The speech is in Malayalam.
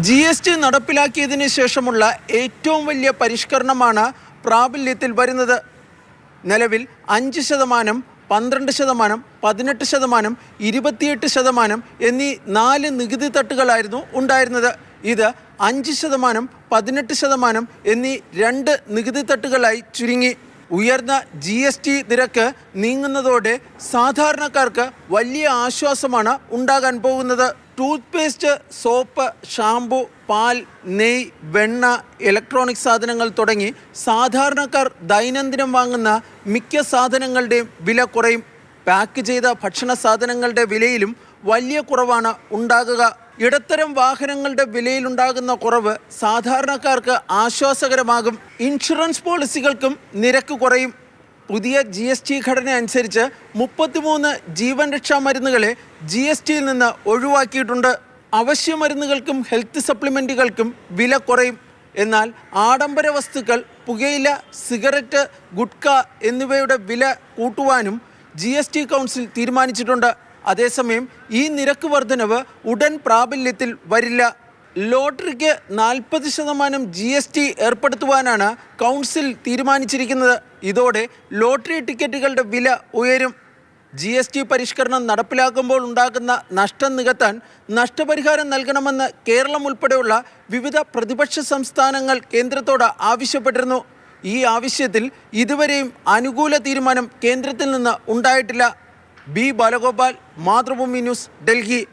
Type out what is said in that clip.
ജി എസ് ടി നടപ്പിലാക്കിയതിന് ശേഷമുള്ള ഏറ്റവും വലിയ പരിഷ്കരണമാണ് പ്രാബല്യത്തിൽ വരുന്നത്. നിലവിൽ അഞ്ച് ശതമാനം പന്ത്രണ്ട് ശതമാനം പതിനെട്ട് ശതമാനം ഇരുപത്തിയെട്ട് ശതമാനം എന്നീ നാല് നികുതി തട്ടുകളായിരുന്നു ഉണ്ടായിരുന്നത്. ഇത് അഞ്ച് ശതമാനം പതിനെട്ട് ശതമാനം എന്നീ രണ്ട് നികുതി തട്ടുകളായി ചുരുങ്ങി. ഉയർന്ന ജി എസ് ടി നിരക്ക് നീങ്ങുന്നതോടെ സാധാരണക്കാർക്ക് വലിയ ആശ്വാസമാണ് ഉണ്ടാകാൻ പോകുന്നത്. ടൂത്ത് പേസ്റ്റ് സോപ്പ് ഷാംപൂ പാൽ നെയ് വെണ്ണ ഇലക്ട്രോണിക് സാധനങ്ങൾ തുടങ്ങി സാധാരണക്കാർ ദൈനംദിനം വാങ്ങുന്ന മിക്ക സാധനങ്ങളുടെയും വില കുറയും. പാക്ക് ചെയ്ത ഭക്ഷണ സാധനങ്ങളുടെ വിലയിലും വലിയ കുറവാണ് ഉണ്ടാകുക. ഇടത്തരം വാഹനങ്ങളുടെ വിലയിലുണ്ടാകുന്ന കുറവ് സാധാരണക്കാർക്ക് ആശ്വാസകരമാകും. ഇൻഷുറൻസ് പോളിസികൾക്കും നിരക്ക് കുറയും. പുതിയ ജി എസ് ടി ഘടന അനുസരിച്ച് മുപ്പത്തിമൂന്ന് ജീവൻ രക്ഷാ മരുന്നുകളെ ജി എസ് ടിയിൽ നിന്ന് ഒഴിവാക്കിയിട്ടുണ്ട്. അവശ്യ മരുന്നുകൾക്കും ഹെൽത്ത് സപ്ലിമെന്റുകൾക്കും വില കുറയും. എന്നാൽ ആഡംബര വസ്തുക്കൾ പുകയില സിഗരറ്റ് ഗുഡ്ക എന്നിവയുടെ വില കൂട്ടുവാനും ജി എസ് ടി കൗൺസിൽ തീരുമാനിച്ചിട്ടുണ്ട്. അതേസമയം ഈ നിരക്ക് വർധനവ് ഉടൻ പ്രാബല്യത്തിൽ വരില്ല. ലോട്ടറിക്ക് നാൽപ്പത് ശതമാനം ജി എസ് ടി ഏർപ്പെടുത്തുവാനാണ് കൗൺസിൽ തീരുമാനിച്ചിരിക്കുന്നത്. ഇതോടെ ലോട്ടറി ടിക്കറ്റുകളുടെ വില ഉയരും. ജി എസ് ടി പരിഷ്കരണം നടപ്പിലാക്കുമ്പോൾ ഉണ്ടാകുന്ന നഷ്ടം നികത്താൻ നഷ്ടപരിഹാരം നൽകണമെന്ന് കേരളം ഉൾപ്പെടെയുള്ള വിവിധ പ്രതിപക്ഷ സംസ്ഥാനങ്ങൾ കേന്ദ്രത്തോട് ആവശ്യപ്പെട്ടിരുന്നു. ഈ ആവശ്യത്തിൽ ഇതുവരെയും അനുകൂല തീരുമാനം കേന്ദ്രത്തിൽ നിന്ന് ഉണ്ടായിട്ടില്ല. B Balagopal Mathrubhumi news Delhi.